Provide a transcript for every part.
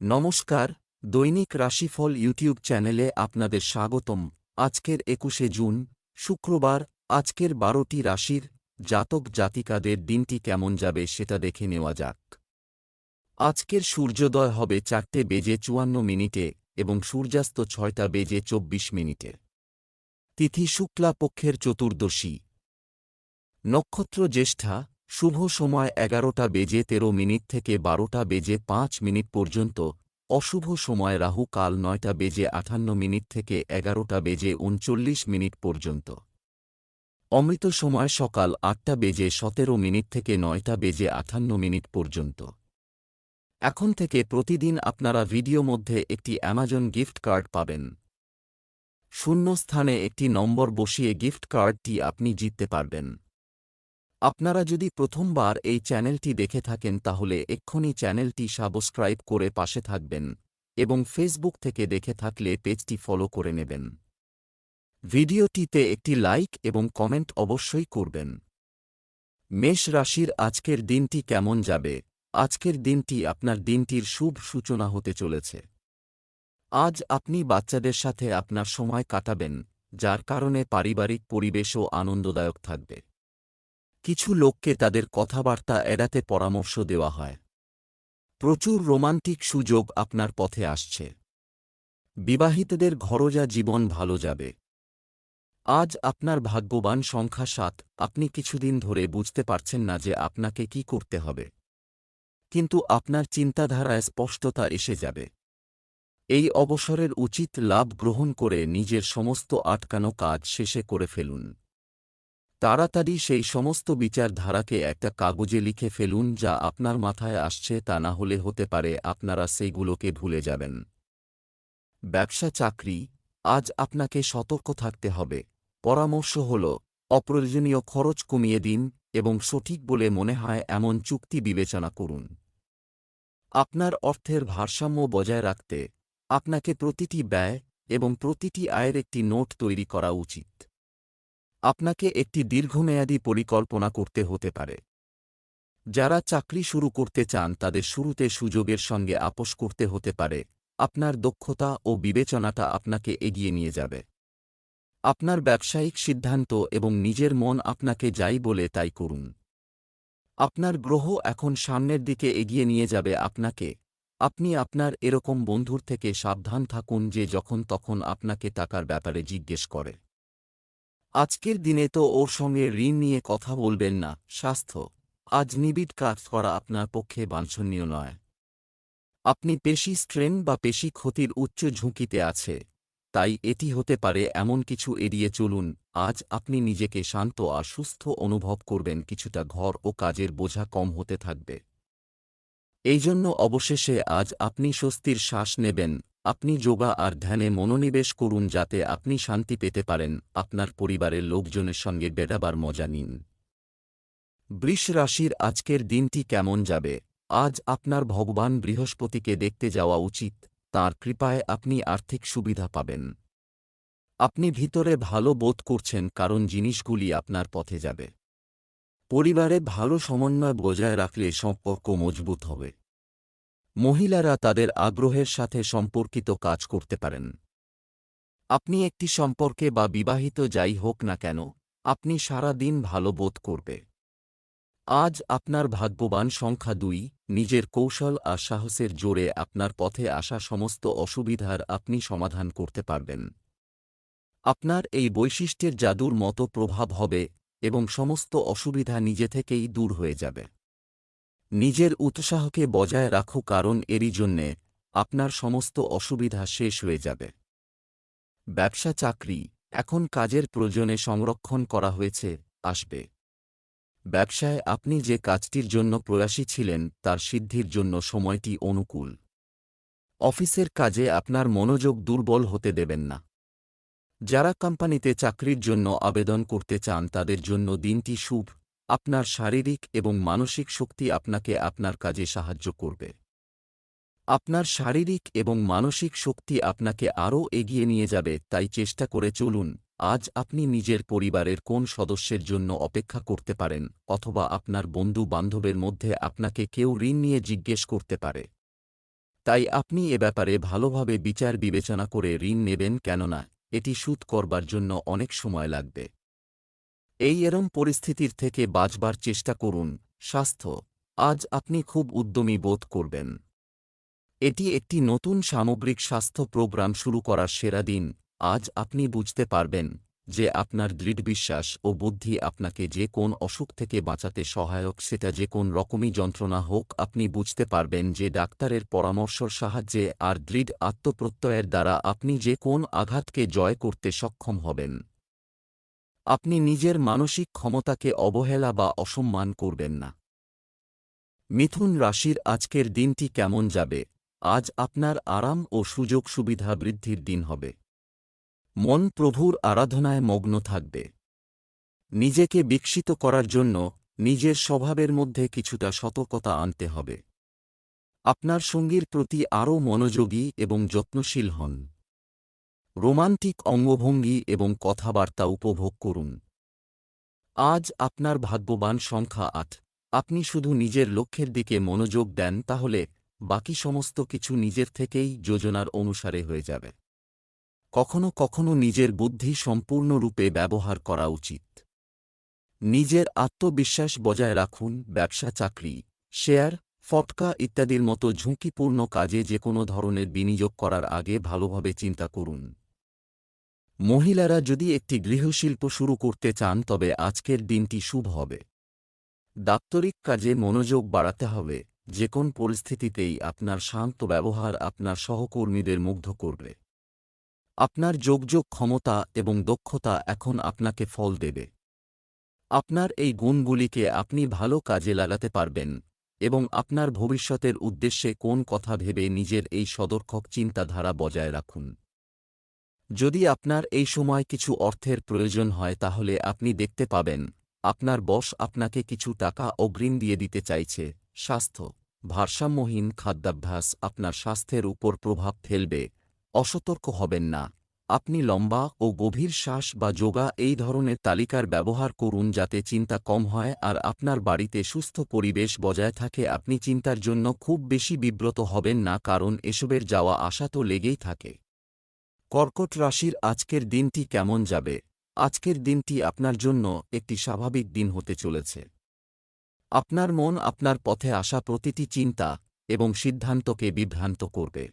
নমস্কার, দৈনিক রাশিফল ইউটিউব চ্যানেলে আপনাদের স্বাগতম। আজকের একুশে জুন, শুক্রবার, আজকের বারোটি রাশির জাতক জাতিকাদের দিনটি কেমন যাবে সেটা দেখে নেওয়া যাক। আজকের সূর্যোদয় হবে চারটে বেজে চুয়ান্ন মিনিটে এবং সূর্যাস্ত ছয়টা বেজে চব্বিশ মিনিটে। তিথি শুক্লা পক্ষের চতুর্দশী। নক্ষত্র জ্যেষ্ঠা শুভ সময় এগারোটা বেজে তেরো মিনিট থেকে বারোটা বেজে পাঁচ মিনিট পর্যন্ত। অশুভ সময় রাহু কাল নয়টা বেজে আঠান্ন মিনিট থেকে এগারোটা বেজে উনচল্লিশ মিনিট পর্যন্ত। অমৃত সময় সকাল আটটা বেজে সতেরো মিনিট থেকে নয়টা বেজে আঠান্ন মিনিট পর্যন্ত। এখন থেকে প্রতিদিন আপনারা ভিডিও মধ্যে একটি অ্যামাজন গিফট কার্ড পাবেন। শূন্য স্থানে একটি নম্বর বসিয়ে গিফট কার্ডটি আপনি জিততে পারবেন। আপনারা যদি প্রথমবার এই চ্যানেলটি দেখে থাকেন তাহলে এক্ষুনি চ্যানেলটি সাবস্ক্রাইব করে পাশে থাকবেন এবং ফেসবুক থেকে দেখে থাকলে পেজটি ফলো করে নেবেন। ভিডিওটিতে একটি লাইক এবং কমেন্ট অবশ্যই করবেন। মেষ রাশির আজকের দিনটি কেমন যাবে? আজকের দিনটি আপনার দিনটির শুভ সূচনা হতে চলেছে। আজ আপনি বাচ্চাদের সাথে আপনার সময় কাটাবেন, যার কারণে পারিবারিক পরিবেশও আনন্দদায়ক থাকবে। কিছু লোককে তাদের কথাবার্তা এড়াতে পরামর্শ দেওয়া হয়। প্রচুর রোমান্টিক সুযোগ আপনার পথে আসছে। বিবাহিতদের ঘরোজা জীবন ভালো যাবে। আজ আপনার ভাগ্যবান সংখ্যা সাত, আপনি কিছুদিন ধরে বুঝতে পারছেন না যে আপনাকে কি করতে হবে। কিন্তু আপনার চিন্তাধারায় স্পষ্টতা এসে যাবে। এই অবসরের উচিত লাভ গ্রহণ করে নিজের সমস্ত আটকানো কাজ শেষে করে ফেলুন। তাড়াতাড়ি সেই সমস্ত বিচারধারাকে একটা কাগজে লিখে ফেলুন যা আপনার মাথায় আসছে তা না হলে হতে পারে আপনারা সেইগুলোকে ভুলে যাবেন। ব্যবসা চাকরি, আজ আপনাকে সতর্ক থাকতে হবে। পরামর্শ হল, অপ্রয়োজনীয় খরচ কমিয়ে দিন এবং সঠিক বলে মনে হয় এমন চুক্তি বিবেচনা করুন। আপনার অর্থের ভারসাম্য বজায় রাখতে আপনাকে প্রতিটি ব্যয় এবং প্রতিটি আয়ের একটি নোট তৈরি করা উচিত। আপনাকে একটি দীর্ঘমেয়াদী পরিকল্পনা করতে হতে পারে। যারা চাকরি শুরু করতে চান তাদের শুরুতে সুযোগের সঙ্গে আপোষ করতে হতে পারে। আপনার দক্ষতা ও বিবেচনাটা আপনাকে এগিয়ে নিয়ে যাবে। আপনার ব্যবসায়িক সিদ্ধান্ত এবং নিজের মন আপনাকে যাই বলে তাই করুন। আপনার গ্রহ এখন সামনের দিকে এগিয়ে নিয়ে যাবে আপনাকে। আপনি আপনার এরকম বন্ধুর থেকে সাবধান থাকুন যে যখন তখন আপনাকে টাকার ব্যাপারে জিজ্ঞেস করে। আজকের দিনে তো ওর সঙ্গে ঋণ নিয়ে কথা বলবেন না, স্বাস্থ্য। আজ নিবিড় কাজ করা আপনার পক্ষে বাঞ্ছনীয় নয়। আপনি পেশি স্ট্রেন বা পেশি ক্ষতির উচ্চ ঝুঁকিতে আছে। তাই এটি হতে পারে এমন কিছু এড়িয়ে চলুন, আজ আপনি নিজেকে শান্ত আর সুস্থ অনুভব করবেন, কিছুটা ঘর ও কাজের বোঝা কম হতে থাকবে। এই জন্য অবশেষে আজ আপনি স্বস্তির শ্বাস নেবেন আপনি যোগা আর ধ্যানে মনোনিবেশ করুন যাতে আপনি শান্তি পেতে পারেন। আপনার পরিবারের লোকজনের সঙ্গে বেড়াবার মজা নিন। বৃষ রাশির আজকের দিনটি কেমন যাবে? আজ আপনার ভগবান বৃহস্পতিকে দেখতে যাওয়া উচিত। তার কৃপায় আপনি আর্থিক সুবিধা পাবেন। আপনি ভিতরে ভালো বোধ করছেন কারণ জিনিসগুলি আপনার পথে যাবে। পরিবারে ভালো সমন্বয় বজায় রাখলে সম্পর্ক মজবুত হবে। মহিলারা তাদের আগ্রহের সাথে সম্পর্কিত কাজ করতে পারেন। আপনি একটি সম্পর্কে বা বিবাহিত যাই হোক না কেন, আপনি সারা দিন ভালো বোধ করবে। আজ আপনার ভাগ্যবান সংখ্যা দুই, নিজের কৌশল আর সাহসের জোরে আপনার পথে আসা সমস্ত অসুবিধার আপনি সমাধান করতে পারবেন। আপনার এই বৈশিষ্ট্যের জাদুর মতো প্রভাব হবে এবং সমস্ত অসুবিধা নিজে থেকেই দূর হয়ে যাবে। নিজের উৎসাহকে বজায় রাখো কারণ এরই জন্যে আপনার সমস্ত অসুবিধা শেষ হয়ে যাবে। ব্যবসা চাকরি, এখন কাজের প্রয়োজনে সংরক্ষণ করা হয়েছে, আসবে। ব্যবসায় আপনি যে কাজটির জন্য প্রয়াসী ছিলেন, তার সিদ্ধির জন্য সময়টি অনুকূল। অফিসের কাজে আপনার মনোযোগ দুর্বল হতে দেবেন না। যারা কোম্পানিতে চাকরির জন্য আবেদন করতে চান, তাদের জন্য দিনটি শুভ। আপনার শারীরিক এবং মানসিক শক্তি আপনাকে আপনার কাজে সাহায্য করবে। আপনার শারীরিক এবং মানসিক শক্তি আপনাকে আরও এগিয়ে নিয়ে যাবে, তাই চেষ্টা করে চলুন, আজ আপনি নিজের পরিবারের কোন সদস্যের জন্য অপেক্ষা করতে পারেন, অথবা আপনার বন্ধু বান্ধবের মধ্যে আপনাকে কেউ ঋণ নিয়ে জিজ্ঞেস করতে পারে। তাই আপনি এ ব্যাপারে ভালোভাবে বিচার বিবেচনা করে ঋণ নেবেন কেননা, এটি সুদ করবার জন্য অনেক সময় লাগবে। এই এরম পরিস্থিতির থেকে বাঁচবার চেষ্টা করুন। স্বাস্থ্য, আজ আপনি খুব উদ্যমী বোধ করবেন। এটি একটি নতুন সামগ্রিক স্বাস্থ্য প্রোগ্রাম শুরু করার সেরা দিন। আজ আপনি বুঝতে পারবেন যে আপনার দৃঢ় বিশ্বাস ও বুদ্ধি আপনাকে যে কোন অসুখ থেকে বাঁচাতে সহায়ক সেটা যে কোন রকমই যন্ত্রণা হোক, আপনি বুঝতে পারবেন যে ডাক্তারের পরামর্শর সাহায্যে আর দৃঢ় আত্মপ্রত্যয়ের দ্বারা আপনি যে কোন আঘাতকে জয় করতে সক্ষম হবেন। আপনি নিজের মানসিক ক্ষমতাকে অবহেলা বা অসম্মান করবেন না। মিথুন রাশির আজকের দিনটি কেমন যাবে? আজ আপনার আরাম ও সুযোগ সুবিধা বৃদ্ধির দিন হবে। মন প্রভুর আরাধনায় মগ্ন থাকবে। নিজেকে বিকশিত করার জন্য নিজের স্বভাবের মধ্যে কিছুটা সতর্কতা আনতে হবে। আপনার সঙ্গীর প্রতি আরও মনোযোগী এবং যত্নশীল হন। রোমান্টিক অঙ্গভঙ্গি এবং কথাবার্তা উপভোগ করুন। আজ আপনার ভাগ্যবান সংখ্যা আট। আপনি শুধু নিজের লক্ষ্যের দিকে মনোযোগ দেন, তাহলে বাকি সমস্ত কিছু নিজের থেকেই যোজনার অনুসারে হয়ে যাবে। কখনো কখনো নিজের বুদ্ধি সম্পূর্ণরূপে ব্যবহার করা উচিত। নিজের আত্মবিশ্বাস বজায় রাখুন, ব্যবসা, চাকরি, শেয়ার, ফটকা ইত্যাদির মতো ঝুঁকিপূর্ণ কাজে যে কোনো ধরনের বিনিয়োগ করার আগে ভালোভাবে চিন্তা করুন। মহিলারা যদি একটি গৃহশিল্প শুরু করতে চান, তবে আজকের দিনটি শুভ হবে। দাপ্তরিক কাজে মনোযোগ বাড়াতে হবে। যে কোন পরিস্থিতিতেই আপনার শান্ত ব্যবহার আপনার সহকর্মীদের মুগ্ধ করবে। আপনার যোগযোগ ক্ষমতা এবং দক্ষতা এখন আপনাকে ফল দেবে। আপনার এই গুণগুলিকে আপনি ভালো কাজে লাগাতে পারবেন এবং আপনার ভবিষ্যতের উদ্দেশ্যে কোন কথা ভেবে নিজের এই সদর্থক চিন্তাধারা বজায় রাখুন। যদি আপনার এই সময় কিছু অর্থের প্রয়োজন হয় তাহলে আপনি দেখতে পাবেন, আপনার বস আপনাকে কিছু টাকা অগ্রিম দিয়ে দিতে চাইছে, স্বাস্থ্য, ভারসাম্যহীন খাদ্যাভ্যাস আপনার স্বাস্থ্যের উপর প্রভাব ফেলবে, অসতর্ক হবেন না, আপনি লম্বা ও গভীর শ্বাস বা যোগা এই ধরনের তালিকার ব্যবহার করুন যাতে চিন্তা কম হয় আর আপনার বাড়িতে সুস্থ পরিবেশ বজায় থাকে, আপনি চিন্তার জন্য খুব বেশি বিব্রত হবেন না কারণ এসবের যাওয়া আসা তো লেগেই থাকে। কর্কট রাশির আজকের দিনটি কেমন যাবে? আজকের দিনটি আপনার জন্য একটি স্বাভাবিক দিন হতে চলেছে। আপনার মন আপনার পথে আসা প্রতিটি চিন্তা এবং সিদ্ধান্তকে বিভ্রান্ত করবে।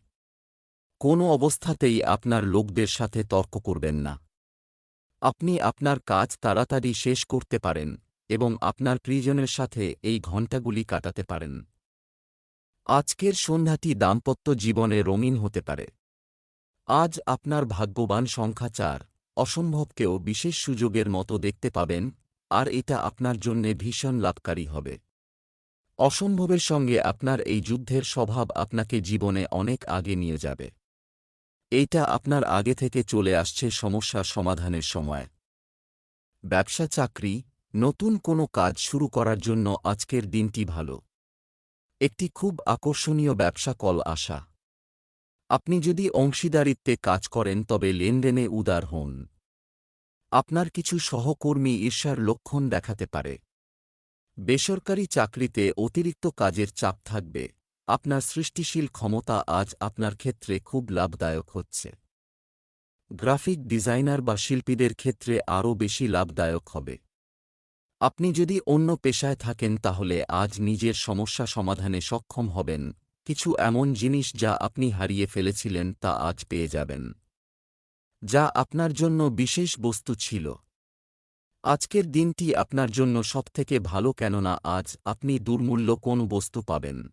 কোনো অবস্থাতেই আপনার লোকদের সাথে তর্ক করবেন না। আপনি আপনার কাজ তাড়াতাড়ি শেষ করতে পারেন এবং আপনার প্রিয়জনের সাথে এই ঘণ্টাগুলি কাটাতে পারেন। আজকের সন্ধ্যাটি দাম্পত্য জীবনে রঙিন হতে পারে। আজ আপনার ভাগ্যবান সংখ্যা চার। অসম্ভবকেও বিশেষ সুযোগের মতো দেখতে পাবেন, আর এটা আপনার জন্যে ভীষণ লাভকারী হবে। অসম্ভবের সঙ্গে আপনার এই যুদ্ধের স্বভাব আপনাকে জীবনে অনেক আগে নিয়ে যাবে। এইটা আপনার আগে থেকে চলে আসছে সমস্যা সমাধানের সময়। ব্যবসা চাকরি, নতুন কোনো কাজ শুরু করার জন্য আজকের দিনটি ভালো। একটি খুব আকর্ষণীয় ব্যবসা কল আসা। আপনি যদি অংশীদারিত্বে কাজ করেন, তবে লেনদেনে উদার হন। আপনার কিছু সহকর্মী ঈর্ষার লক্ষণ দেখাতে পারে। বেসরকারি চাকরিতে অতিরিক্ত কাজের চাপ থাকবে। আপনার সৃষ্টিশীল ক্ষমতা আজ আপনার ক্ষেত্রে খুব লাভদায়ক হচ্ছে। গ্রাফিক ডিজাইনার বা শিল্পীদের ক্ষেত্রে আরও বেশি লাভদায়ক হবে। আপনি যদি অন্য পেশায় থাকেন, তাহলে আজ নিজের সমস্যা সমাধানে সক্ষম হবেন। কিছু এমন জিনিস যা আপনি হারিয়ে ফেলেছিলেন তা আজ পেয়ে যাবেন। যা আপনার জন্য বিশেষ বস্তু ছিল। আজকের দিনটি আপনার জন্য সবথেকে ভালো কেননা আজ আপনি দুর্মূল্য কোন বস্তু পাবেন।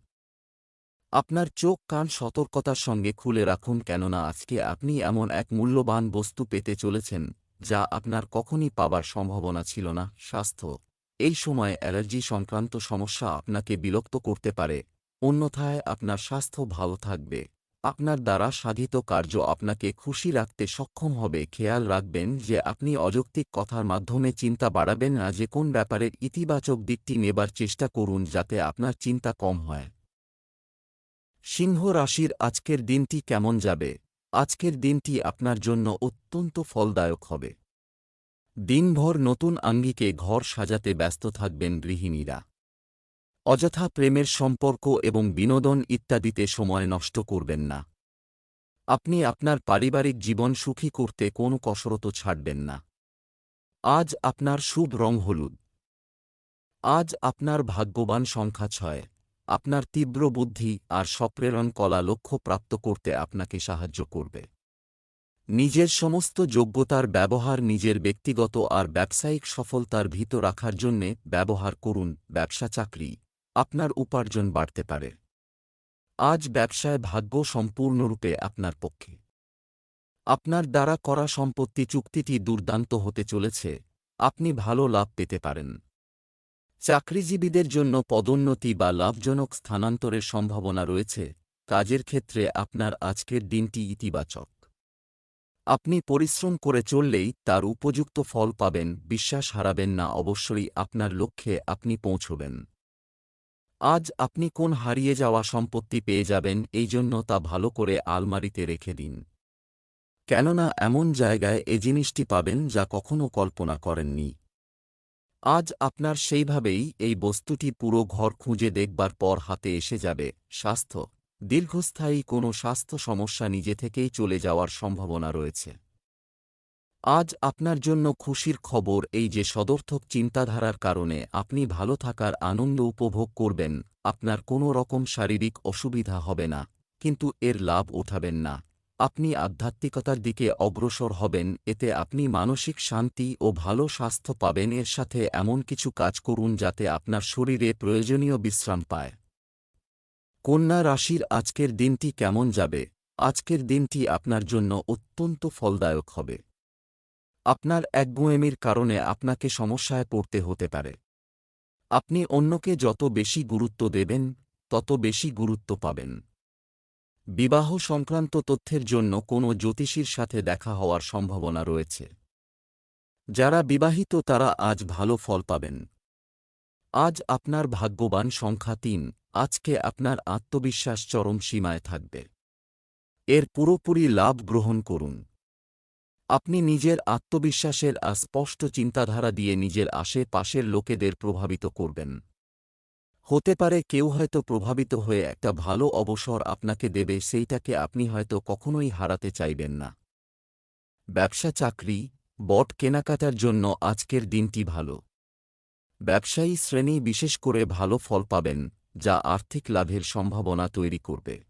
আপনার চোখ কান সতর্কতার সঙ্গে খুলে রাখুন কেননা আজকে আপনি এমন এক মূল্যবান বস্তু পেতে চলেছেন, যা আপনার কখনই পাবার সম্ভাবনা ছিল না। স্বাস্থ্য। এই সময় অ্যালার্জি সংক্রান্ত সমস্যা আপনাকে বিরক্ত করতে পারে। অন্যথায় আপনার স্বাস্থ্য ভালো থাকবে। আপনার দ্বারা সাধিত কার্য আপনাকে খুশি রাখতে সক্ষম হবে। খেয়াল রাখবেন যে আপনি অযৌক্তিক কথার মাধ্যমে চিন্তা বাড়াবেন না যে কোন ব্যাপারে ইতিবাচক দিকটি নেবার চেষ্টা করুন যাতে আপনার চিন্তা কম হয়। সিংহ রাশির আজকের দিনটি কেমন যাবে? আজকের দিনটি আপনার জন্য অত্যন্ত ফলদায়ক হবে। দিনভর নতুন আঙ্গিকে ঘর সাজাতে ব্যস্ত থাকবেন গৃহিণীরা। অযথা প্রেমের সম্পর্ক এবং বিনোদন ইত্যাদিতে সময় নষ্ট করবেন না। আপনি আপনার পারিবারিক জীবন সুখী করতে কোনো কসরতও ছাড়বেন না। আজ আপনার শুভ রং হলুদ। আজ আপনার ভাগ্যবান সংখ্যা ছয়। আপনার তীব্র বুদ্ধি আর সপ্রেরণ কলা লক্ষ্য প্রাপ্ত করতে আপনাকে সাহায্য করবে। নিজের সমস্ত যোগ্যতার ব্যবহার নিজের ব্যক্তিগত আর ব্যবসায়িক সফলতার ভিত রাখার জন্যে ব্যবহার করুন ব্যবসা চাকরি। আপনার উপার্জন বাড়তে পারে। আজ ব্যবসায় ভাগ্য সম্পূর্ণরূপে আপনার পক্ষে। আপনার দ্বারা করা সম্পত্তি চুক্তিটি দুর্দান্ত হতে চলেছে, আপনি ভালো লাভ পেতে পারেন। চাকরিজীবীদের জন্য পদোন্নতি বা লাভজনক স্থানান্তরের সম্ভাবনা রয়েছে, কাজের ক্ষেত্রে আপনার আজকের দিনটি ইতিবাচক। আপনি পরিশ্রম করে চললেই তার উপযুক্ত ফল পাবেন, বিশ্বাস হারাবেন না, অবশ্যই আপনার লক্ষ্যে আপনি পৌঁছবেন। আজ আপনি কোন হারিয়ে যাওয়া সম্পত্তি পেয়ে যাবেন, এই জন্য তা ভালো করে আলমারিতে রেখে দিন। কেননা এমন জায়গায় এ জিনিসটি পাবেন যা কখনও কল্পনা করেননি। আজ আপনার সেইভাবেই এই বস্তুটি পুরো ঘর খুঁজে দেখবার পর হাতে এসে যাবে। স্বাস্থ্য। দীর্ঘস্থায়ী কোনো স্বাস্থ্য সমস্যা নিজে থেকেই চলে যাওয়ার সম্ভাবনা রয়েছে। আজ আপনার জন্য খুশির খবর এই যে সদর্থক চিন্তাধারার কারণে আপনি ভালো থাকার আনন্দ উপভোগ করবেন, আপনার কোনো রকম শারীরিক অসুবিধা হবে না, কিন্তু এর লাভ উঠাবেন না। আপনি আধ্যাত্মিকতার দিকে অগ্রসর হবেন, এতে আপনি মানসিক শান্তি ও ভালো স্বাস্থ্য পাবেন, এর সাথে এমন কিছু কাজ করুন যাতে আপনার শরীরে প্রয়োজনীয় বিশ্রাম পায়। কন্যা রাশির আজকের দিনটি কেমন যাবে? আজকের দিনটি আপনার জন্য অত্যন্ত ফলদায়ক হবে। আপনার একগুঁয়েমির কারণে আপনাকে সমস্যায় পড়তে হতে পারে। আপনি অন্যকে যত বেশি গুরুত্ব দেবেন, তত বেশি গুরুত্ব পাবেন। বিবাহ সংক্রান্ত তথ্যের জন্য কোনো জ্যোতিষীর সাথে দেখা হওয়ার সম্ভাবনা রয়েছে। যারা বিবাহিত তারা আজ ভালো ফল পাবেন। আজ আপনার ভাগ্যবান সংখ্যা তিন, আজকে আপনার আত্মবিশ্বাস চরম সীমায় থাকবে। এর পুরোপুরি লাভ গ্রহণ করুন। আপনি নিজের আত্মবিশ্বাসের স্পষ্ট চিন্তাধারা দিয়ে নিজের আশেপাশের লোকেদের প্রভাবিত করবেন। হতে পারে কেউ হয়তো প্রভাবিত হয়ে একটা ভালো অবসর আপনাকে দেবে, সেইটাকে আপনি হয়তো কখনোই হারাতে চাইবেন না। ব্যবসা চাকরি, বট কেনাকাটার জন্য আজকের দিনটি ভালো। ব্যবসায়ী শ্রেণি বিশেষ করে ভালো ফল পাবেন, যা আর্থিক লাভের সম্ভাবনা তৈরি করবে।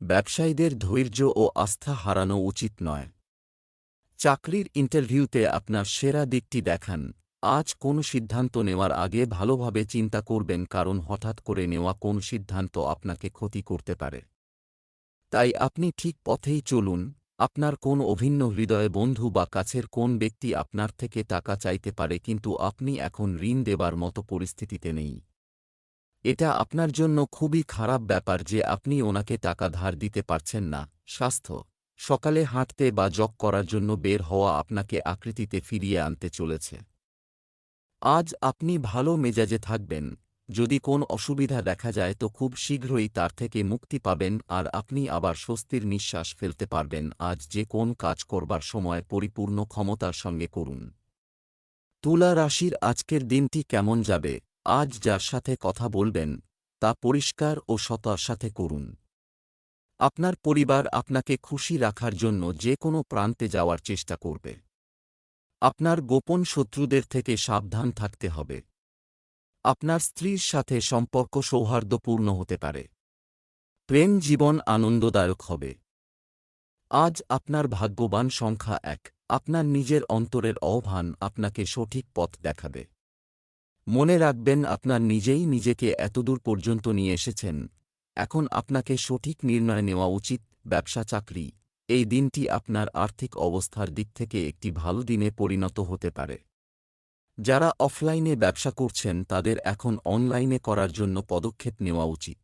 ব্যবসায়ীদের ধৈর্য ও আস্থা হারানো উচিত নয়। চাকরির ইন্টারভিউতে আপনার সেরা দিকটি দেখান। আজ কোন সিদ্ধান্ত নেওয়ার আগে ভালোভাবে চিন্তা করবেন কারণ হঠাৎ করে নেওয়া কোন সিদ্ধান্ত আপনাকে ক্ষতি করতে পারে। তাই আপনি ঠিক পথেই চলুন। আপনার কোন অভিন্ন হৃদয়ে বন্ধু বা কাছের কোন ব্যক্তি আপনার থেকে টাকা চাইতে পারে কিন্তু আপনি এখন ঋণ দেবার মতো পরিস্থিতিতে নেই। এটা আপনার জন্য খুবই খারাপ ব্যাপার যে আপনি ওনাকে টাকা ধার দিতে পারছেন না। স্বাস্থ্য সকালে হাঁটতে বা জগ করার জন্য বের হওয়া আপনাকে আকৃতিতে ফিরিয়ে আনতে চলেছে। আজ আপনি ভালো মেজাজে থাকবেন। যদি কোন অসুবিধা দেখা যায় তো খুব শীঘ্রই তার থেকে মুক্তি পাবেন আর আপনি আবার স্বস্তির নিঃশ্বাস ফেলতে পারবেন। আজ যে কোন কাজ করবার সময় পরিপূর্ণ ক্ষমতার সঙ্গে করুন। তুলা রাশির আজকের দিনটি কেমন যাবে? আজ যার সাথে কথা বলবেন, তা পরিষ্কার ও সতার সাথে করুন। আপনার পরিবার আপনাকে খুশি রাখার জন্য যে কোনো প্রান্তে যাওয়ার চেষ্টা করবে। আপনার গোপন শত্রুদের থেকে সাবধান থাকতে হবে। আপনার স্ত্রীর সাথে সম্পর্ক সৌহার্দ্যপূর্ণ হতে পারে। প্রেম জীবন আনন্দদায়ক হবে। আজ আপনার ভাগ্যবান সংখ্যা এক, আপনার নিজের অন্তরের অভান আপনাকে সঠিক পথ দেখাবে। মনে রাখবেন, আপনার নিজেই নিজেকে এতদূর পর্যন্ত নিয়ে এসেছেন এখন আপনাকে সঠিক নির্ণয় নেওয়া উচিত, ব্যবসা চাকরি। এই দিনটি আপনার আর্থিক অবস্থার দিক থেকে একটি ভালো দিনে পরিণত হতে পারে। যারা অফলাইনে ব্যবসা করছেন, তাদের এখন অনলাইনে করার জন্য পদক্ষেপ নেওয়া উচিত।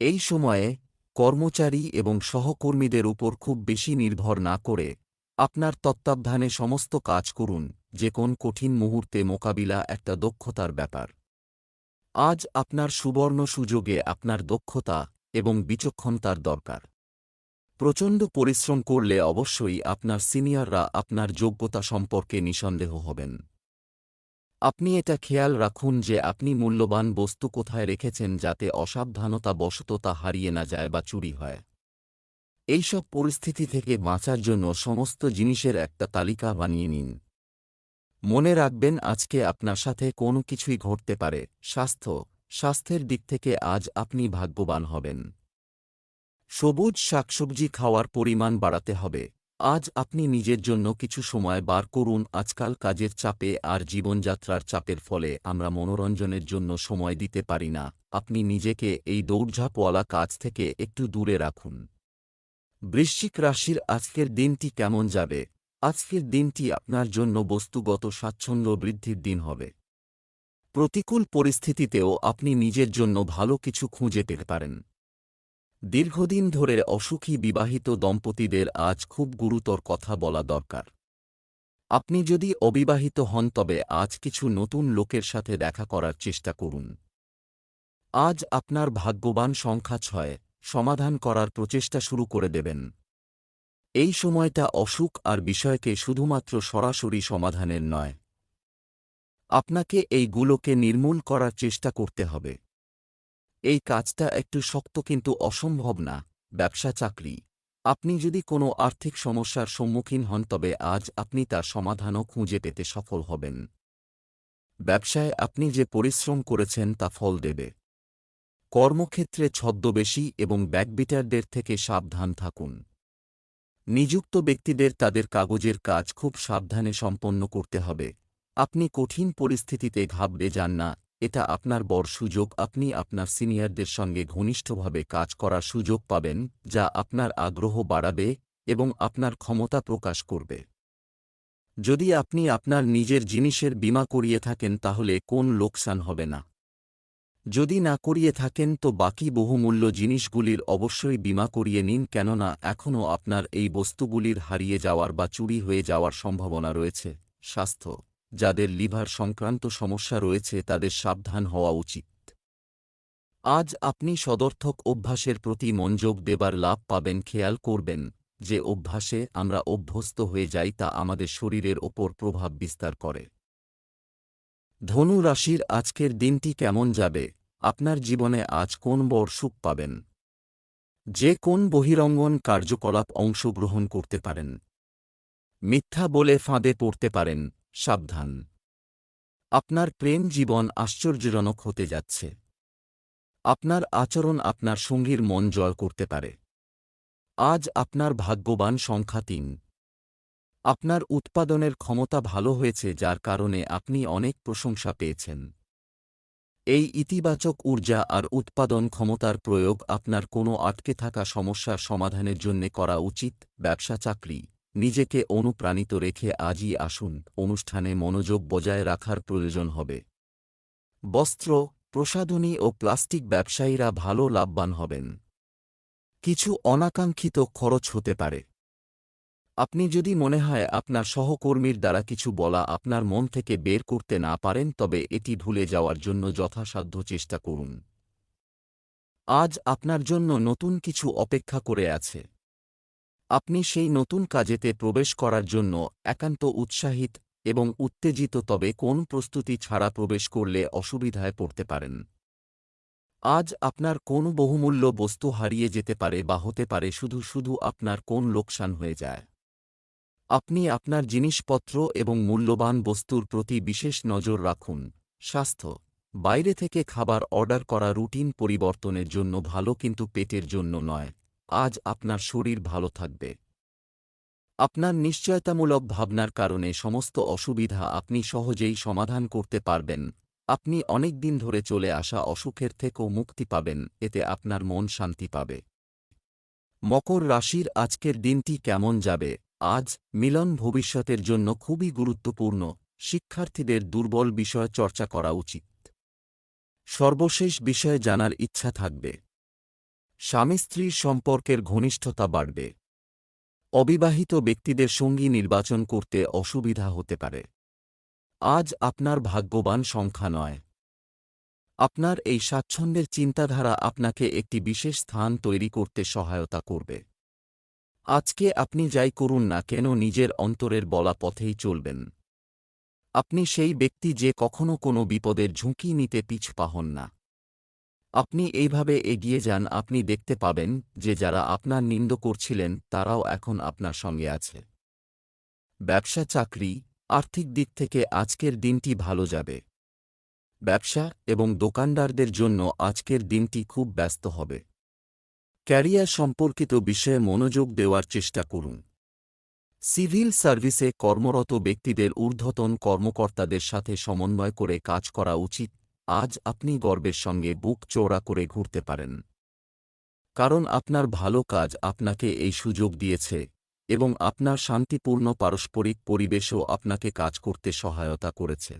এই সময়ে, কর্মচারী এবং সহকর্মীদের উপর খুব বেশি নির্ভর না করে আপনার তত্ত্বাবধানে সমস্ত কাজ করুন, যে কোন কঠিন মুহূর্তে মোকাবিলা একটা দক্ষতার ব্যাপার। আজ আপনার সুবর্ণ সুযোগে আপনার দক্ষতা এবং বিচক্ষণতার দরকার। প্রচণ্ড পরিশ্রম করলে অবশ্যই আপনার সিনিয়ররা আপনার যোগ্যতা সম্পর্কে নিঃসন্দেহ হবেন। আপনি এটা খেয়াল রাখুন যে আপনি মূল্যবান বস্তু কোথায় রেখেছেন যাতে অসাবধানতা বশত তা হারিয়ে না যায় বা চুরি হয়। এইসব পরিস্থিতি থেকে বাঁচার জন্য সমস্ত জিনিসের একটা তালিকা বানিয়ে নিন। মনে রাখবেন আজকে আপনার সাথে কোনো কিছুই ঘটতে পারে। স্বাস্থ্য, স্বাস্থ্যের দিক থেকে আজ আপনি ভাগ্যবান হবেন। সবুজ শাকসবজি খাওয়ার পরিমাণ বাড়াতে হবে। আজ আপনি নিজের জন্য কিছু সময় বার করুন। আজকাল কাজের চাপে আর জীবনযাত্রার চাপের ফলে আমরা মনোরঞ্জনের জন্য সময় দিতে পারি না। আপনি নিজেকে এই দৌড়ঝাঁপওয়ালা কাজ থেকে একটু দূরে রাখুন। বৃশ্চিক রাশির আজকের দিনটি কেমন যাবে? আজকের দিনটি আপনার জন্য বস্তুগত স্বাচ্ছন্দ্য বৃদ্ধির দিন হবে। প্রতিকূল পরিস্থিতিতেও আপনি নিজের জন্য ভালো কিছু খুঁজে পেতে পারেন। দীর্ঘদিন ধরে অসুখী বিবাহিত দম্পতিদের আজ খুব গুরুতর কথা বলা দরকার। আপনি যদি অবিবাহিত হন, তবে আজ কিছু নতুন লোকের সাথে দেখা করার চেষ্টা করুন। আজ আপনার ভাগ্যবান সংখ্যা ছয়। সমাধান করার প্রচেষ্টা শুরু করে দেবেন। এই সময়টা অসুখ আর বিষয়কে শুধুমাত্র সরাসরি সমাধানের নয়। আপনাকে এইগুলোকে নির্মূল করার চেষ্টা করতে হবে। এই কাজটা একটু শক্ত কিন্তু অসম্ভব না, ব্যবসা চাকরি। আপনি যদি কোনো আর্থিক সমস্যার সম্মুখীন হন তবে আজ আপনি তার সমাধানও খুঁজে পেতে সফল হবেন। ব্যবসায় আপনি যে পরিশ্রম করেছেন তা ফল দেবে। কর্মক্ষেত্রে ছদ্মবেশী এবং ব্যাকবিটারদের থেকে সাবধান থাকুন। নিযুক্ত ব্যক্তিদের তাদের কাগজের কাজ খুব সাবধানে সম্পন্ন করতে হবে। আপনি কঠিন পরিস্থিতিতে ঘাবড়ে যান না, এটা আপনার বড় সুযোগ। আপনি আপনার সিনিয়রদের সঙ্গে ঘনিষ্ঠভাবে কাজ করার সুযোগ পাবেন, যা আপনার আগ্রহ বাড়াবে এবং আপনার ক্ষমতা প্রকাশ করবে। যদি আপনি আপনার নিজের জিনিসের বীমা করিয়ে থাকেন, তাহলে কোন লোকসান হবে না। যদি না করিয়ে থাকেন তো বাকি বহুমূল্য জিনিসগুলির অবশ্যই বীমা করিয়ে নিন কেননা এখনও আপনার এই বস্তুগুলির হারিয়ে যাওয়ার বা চুরি হয়ে যাওয়ার সম্ভাবনা রয়েছে। স্বাস্থ্য, যাদের লিভার সংক্রান্ত সমস্যা রয়েছে তাদের সাবধান হওয়া উচিত। আজ আপনি সদর্থক অভ্যাসের প্রতি মনযোগ দেবার লাভ পাবেন, খেয়াল করবেন যে অভ্যাসে আমরা অভ্যস্ত হয়ে যাই তা আমাদের শরীরের ওপর প্রভাব বিস্তার করে। ধনু রাশির আজকের দিনটি কেমন যাবে? আপনার জীবনে আজ কোন বড় সুখ পাবেন? যে কোন বহিরঙ্গন কার্যকলাপ অংশগ্রহণ করতে পারেন। মিথ্যা বলে ফাঁদে পড়তে পারেন, সাবধান। আপনার প্রেম জীবন আশ্চর্যজনক হতে যাচ্ছে। আপনার আচরণ আপনার সঙ্গীর মন জয় করতে পারে। আজ আপনার ভাগ্যবান সংখ্যা তিন। আপনার উৎপাদনের ক্ষমতা ভালো হয়েছে যার কারণে আপনি অনেক প্রশংসা পেয়েছেন। এই ইতিবাচক ঊর্জা আর উৎপাদন ক্ষমতার প্রয়োগ আপনার কোনো আটকে থাকা সমস্যার সমাধানের জন্য করা উচিত, ব্যবসা চাকরি। নিজেকে অনুপ্রাণিত রেখে আজই আসুন, অনুষ্ঠানে মনোযোগ বজায় রাখার প্রয়োজন হবে। বস্ত্র, প্রসাধনী ও প্লাস্টিক ব্যবসায়ীরা ভালো লাভবান হবেন। কিছু অনাকাঙ্ক্ষিত খরচ হতে পারে। আপনি যদি মনে হয় আপনার সহকর্মীর দ্বারা কিছু বলা আপনার মন থেকে বের করতে না পারেন, তবে এটি ভুলে যাওয়ার জন্য যথাসাধ্য চেষ্টা করুন। আজ আপনার জন্য নতুন কিছু অপেক্ষা করে আছে। আপনি সেই নতুন কাজেতে প্রবেশ করার জন্য একান্ত উৎসাহিত এবং উত্তেজিত, তবে কোন প্রস্তুতি ছাড়া প্রবেশ করলে অসুবিধায় পড়তে পারেন। আজ আপনার কোন বহুমূল্য বস্তু হারিয়ে যেতে পারে বা হতে পারে, শুধু শুধু আপনার কোন লোকসান হয়ে যায়। আপনি আপনার জিনিসপত্র এবং মূল্যবান বস্তুর প্রতি বিশেষ নজর রাখুন। স্বাস্থ্য। বাইরে থেকে খাবার অর্ডার করা রুটিন পরিবর্তনের জন্য ভালো কিন্তু পেটের জন্য নয়। আজ আপনার শরীর ভালো থাকবে। আপনার নিশ্চয়তামূলক ভাবনার কারণে সমস্ত অসুবিধা আপনি সহজেই সমাধান করতে পারবেন। আপনি অনেক দিন ধরে চলে আসা অসুখের থেকেও মুক্তি পাবেন, এতে আপনার মন শান্তি পাবে। মকর রাশির আজকের দিনটি কেমন যাবে? আজ মিলন ভবিষ্যতের জন্য খুবই গুরুত্বপূর্ণ, শিক্ষার্থীদের দুর্বল বিষয় চর্চা করা উচিত। সর্বশেষ বিষয়ে জানার ইচ্ছা থাকবে। স্বামী স্ত্রীর সম্পর্কের ঘনিষ্ঠতা বাড়বে। অবিবাহিত ব্যক্তিদের সঙ্গী নির্বাচন করতে অসুবিধা হতে পারে। আজ আপনার ভাগ্যবান সংখ্যা নয়। আপনার এই স্বাচ্ছন্দ্যের চিন্তাধারা আপনাকে একটি বিশেষ স্থান তৈরি করতে সহায়তা করবে। আজকে আপনি যাই করুন না কেন নিজের অন্তরের বলা পথেই চলবেন। আপনি সেই ব্যক্তি যে কখনো কোনো বিপদের ঝুঁকি নিতে পিছপা হন না। আপনি এইভাবে এগিয়ে যান, আপনি দেখতে পাবেন যে যারা আপনার নিন্দ করছিলেন, তারাও এখন আপনার সঙ্গে আছে। ব্যবসা, চাকরি, আর্থিক দিক থেকে আজকের দিনটি ভালো যাবে। ব্যবসা এবং দোকানদারদের জন্য আজকের দিনটি খুব ব্যস্ত হবে। ক্যারিয়ার সম্পর্কিত বিষয়ে মনোযোগ দেওয়ার চেষ্টা করুন। সিভিল সার্ভিসে কর্মরত ব্যক্তিদের ঊর্ধ্বতন কর্মকর্তাদের সাথে সমন্বয় করে কাজ করা উচিত। আজ আপনি গর্বের সঙ্গে বুক চৌড়া করে ঘুরতে পারেন। কারণ আপনার ভালো কাজ আপনাকে এই সুযোগ দিয়েছে এবং আপনার শান্তিপূর্ণ পারস্পরিক পরিবেশও আপনাকে কাজ করতে সহায়তা করেছে।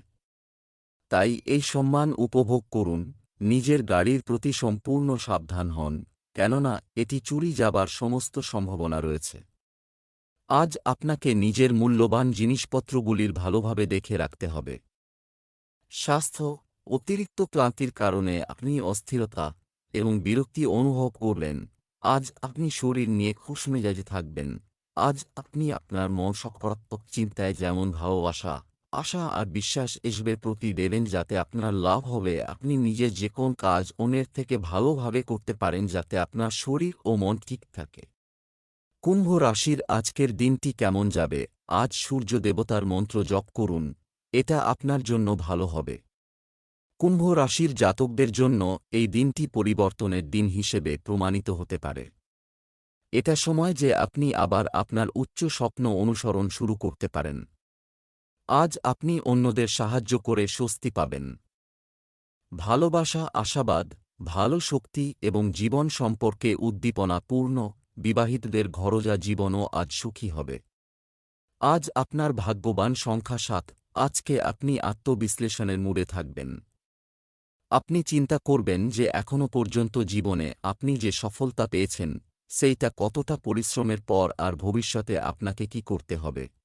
তাই এই সম্মান উপভোগ করুন। নিজের গাড়ির প্রতি সম্পূর্ণ সাবধান হন। কেননা এটি চুরি যাবার সমস্ত সম্ভাবনা রয়েছে। আজ আপনাকে নিজের মূল্যবান জিনিসপত্রগুলির ভালোভাবে দেখে রাখতে হবে। স্বাস্থ্য, অতিরিক্ত ক্লান্তির কারণে আপনি অস্থিরতা এবং বিরক্তি অনুভব করলেন। আজ আপনি শরীর নিয়ে খুশমেজাজে থাকবেন। আজ আপনি আপনার মন সকারাত্মক চিন্তায় যেমন ভালোবাসা আশা আর বিশ্বাস এসবের প্রতি দেবেন যাতে আপনার লাভ হবে। আপনি নিজে যে কোন কাজ অন্যের থেকে ভালোভাবে করতে পারেন যাতে আপনার শরীর ও মন ঠিক থাকে। কুম্ভ রাশির আজকের দিনটি কেমন যাবে? আজ সূর্য দেবতার মন্ত্র জপ করুন। এটা আপনার জন্য ভালো হবে। কুম্ভ রাশির জাতকদের জন্য এই দিনটি পরিবর্তনের দিন হিসেবে প্রমাণিত হতে পারে। এটা সময় যে আপনি আবার আপনার উচ্চ স্বপ্ন অনুসরণ শুরু করতে পারেন। আজ আপনি অন্যদের সাহায্য করে স্বস্তি পাবেন। ভালোবাসা, আশাবাদ, ভালো শক্তি এবং জীবন সম্পর্কে উদ্দীপনা পূর্ণ বিবাহিতদের ঘরোজা জীবনও আজ সুখী হবে। আজ আপনার ভাগ্যবান সংখ্যা সাত, আজকে আপনি আত্মবিশ্লেষণের মুড়ে থাকবেন। আপনি চিন্তা করবেন যে এখনও পর্যন্ত জীবনে আপনি যে সফলতা পেয়েছেন, সেইটা কতটা পরিশ্রমের পর আর ভবিষ্যতে আপনাকে কি করতে হবে।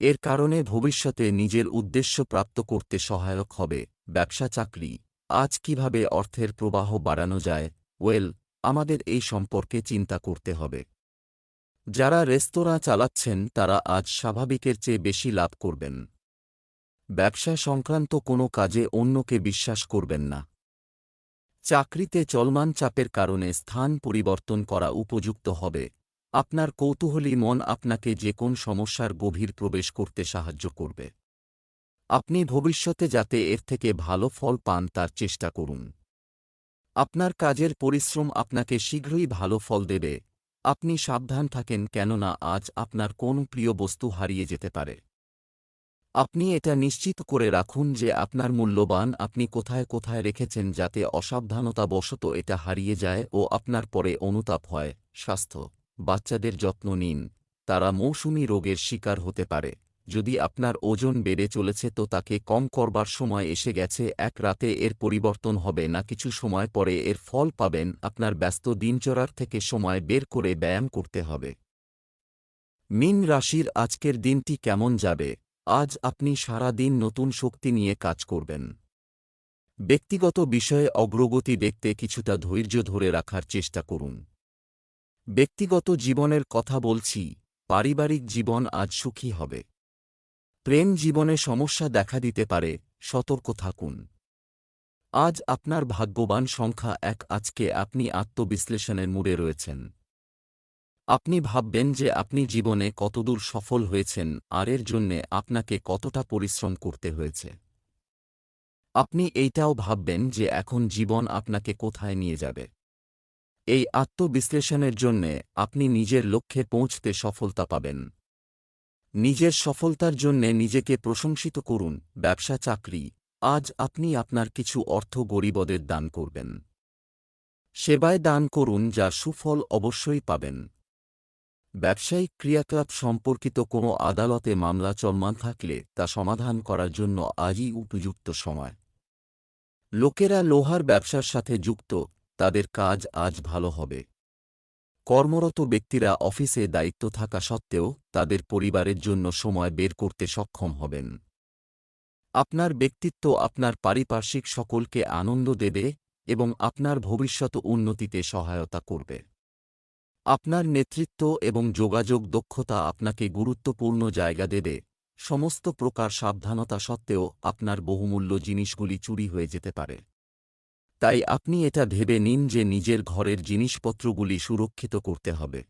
এর কারণে ভবিষ্যতে নিজের উদ্দেশ্য প্রাপ্ত করতে সহায়ক হবে ব্যবসা চাকরি। আজ কীভাবে অর্থের প্রবাহ বাড়ানো যায়? ওয়েল, আমাদের এই সম্পর্কে চিন্তা করতে হবে। যারা রেস্তোরাঁ চালাচ্ছেন, তারা আজ স্বাভাবিকের চেয়ে বেশি লাভ করবেন। ব্যবসা সংক্রান্ত কোনো কাজে অন্যকে বিশ্বাস করবেন না। চাকরিতে চলমান চাপের কারণে স্থান পরিবর্তন করা উপযুক্ত হবে। আপনার কৌতূহলী মন আপনাকে যে কোন সমস্যার গভীর প্রবেশ করতে সাহায্য করবে। আপনি ভবিষ্যতে যাতে এর থেকে ভালো ফল পান তার চেষ্টা করুন। আপনার কাজের পরিশ্রম আপনাকে শীঘ্রই ভালো ফল দেবে। আপনি সাবধান থাকেন কেননা আজ আপনার কোন প্রিয় বস্তু হারিয়ে যেতে পারে। আপনি এটা নিশ্চিত করে রাখুন যে আপনার মূল্যবান আপনি কোথায় কোথায় রেখেছেন যাতে অসাবধানতাবশত এটা হারিয়ে যায় ও আপনার পরে অনুতাপ হয়, স্বাস্থ্য। বাচ্চাদের যত্ন নিন। তারা মৌসুমি রোগের শিকার হতে পারে। যদি আপনার ওজন বেড়ে চলেছে তো তাকে কম করবার সময় এসে গেছে, এক রাতে এর পরিবর্তন হবে না, কিছু সময় পরে এর ফল পাবেন। আপনার ব্যস্ত দিনচরার থেকে সময় বের করে ব্যায়াম করতে হবে। মিন রাশির আজকের দিনটি কেমন যাবে? আজ আপনি সারা দিন নতুন শক্তি নিয়ে কাজ করবেন। ব্যক্তিগত বিষয়ে অগ্রগতি দেখতে কিছুটা ধৈর্য ধরে রাখার চেষ্টা করুন। ব্যক্তিগত জীবনের কথা বলছি, পারিবারিক জীবন আজ সুখী হবে। প্রেম জীবনে সমস্যা দেখা দিতে পারে, সতর্ক থাকুন। আজ আপনার ভাগ্যবান সংখ্যা এক, আজকে আপনি আত্মবিশ্লেষণের মুড়ে রয়েছেন। আপনি ভাববেন যে আপনি জীবনে কতদূর সফল হয়েছেন, আর এর জন্যে আপনাকে কতটা পরিশ্রম করতে হয়েছে। আপনি এইটাও ভাববেন যে এখন জীবন আপনাকে কোথায় নিয়ে যাবে। এই আত্মবিশ্লেষণের জন্যে আপনি নিজের লক্ষ্যে পৌঁছতে সফলতা পাবেন। নিজের সফলতার জন্যে নিজেকে প্রশংসিত করুন, ব্যবসা, চাকরি। আজ আপনি আপনার কিছু অর্থ গরিবদের দান করবেন। সেবায় দান করুন যা সুফল অবশ্যই পাবেন। ব্যবসায়িক ক্রিয়াকলাপ সম্পর্কিত কোনো আদালতে মামলা চলমান থাকলে তা সমাধান করার জন্য আজই উপযুক্ত সময়। লোকেরা লোহার ব্যবসার সাথে যুক্ত তাদের কাজ আজ ভালো হবে। কর্মরত ব্যক্তিরা অফিসে দায়িত্ব থাকা সত্ত্বেও তাদের পরিবারের জন্য সময় বের করতে সক্ষম হবেন। আপনার ব্যক্তিত্ব আপনার পারিপার্শ্বিক সকলকে আনন্দ দেবে এবং আপনার ভবিষ্যৎ উন্নতিতে সহায়তা করবে। আপনার নেতৃত্ব এবং যোগাযোগ দক্ষতা আপনাকে গুরুত্বপূর্ণ জায়গা দেবে। সমস্ত প্রকার সাবধানতা সত্ত্বেও আপনার বহুমূল্য জিনিসগুলি চুরি হয়ে যেতে পারে। তাই আপনি এটা ভেবে নিন যে নিজের ঘরের জিনিসপত্রগুলি সুরক্ষিত করতে হবে।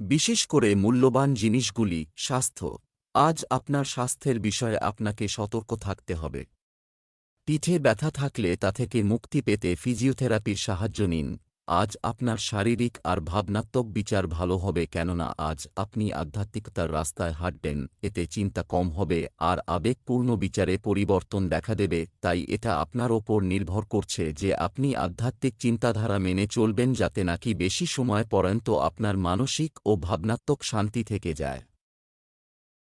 বিশেষ করে মূল্যবান জিনিসগুলি, স্বাস্থ্য, আজ আপনার স্বাস্থ্যের বিষয়ে আপনাকে সতর্ক থাকতে হবে। পিঠে ব্যথা থাকলে তা থেকে মুক্তি পেতে ফিজিওথেরাপির সাহায্য নিন। আজ আপনার শারীরিক আর ভাবনাত্মক বিচার ভালো হবে কেননা আজ আপনি আধ্যাত্মিকতার রাস্তায় হাঁটবেন, এতে চিন্তা কম হবে আর আবেগপূর্ণ বিচারে পরিবর্তন দেখা দেবে, তাই এটা আপনার ওপর নির্ভর করছে যে আপনি আধ্যাত্মিক চিন্তাধারা মেনে চলবেন যাতে নাকি বেশি সময় পর্যন্ত আপনার মানসিক ও ভাবনাত্মক শান্তি থেকে যায়।